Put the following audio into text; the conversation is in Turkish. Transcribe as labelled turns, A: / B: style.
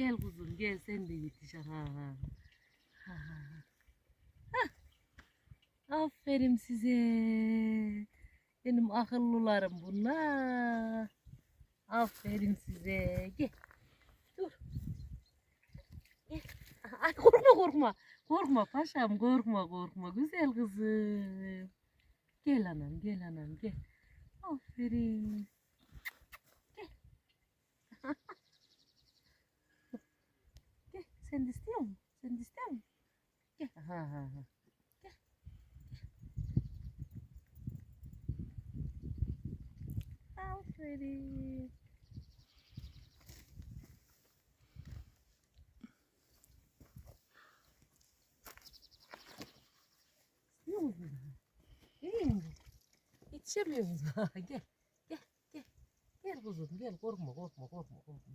A: Gel kuzum gel sen de yetiş. Ha, ha. Ha, ha. Aferin size. Benim akıllılarım bunlar. Aferin size. Gel. Dur. Gel. Ay korkma korkma. Korkma paşam korkma korkma. Güzel kızım. Gel anam gel anam gel. Aferin. Gel. gel. Sen de istiyor musun? Sen de istiyor musun? Gel. Ha ha ha. Gel. Aferin. İstiyor musun? İyi mi? Yetişemiyor musun? gel. Gel. Gel. Gel kuzum gel. Korkma korkma korkma korkma.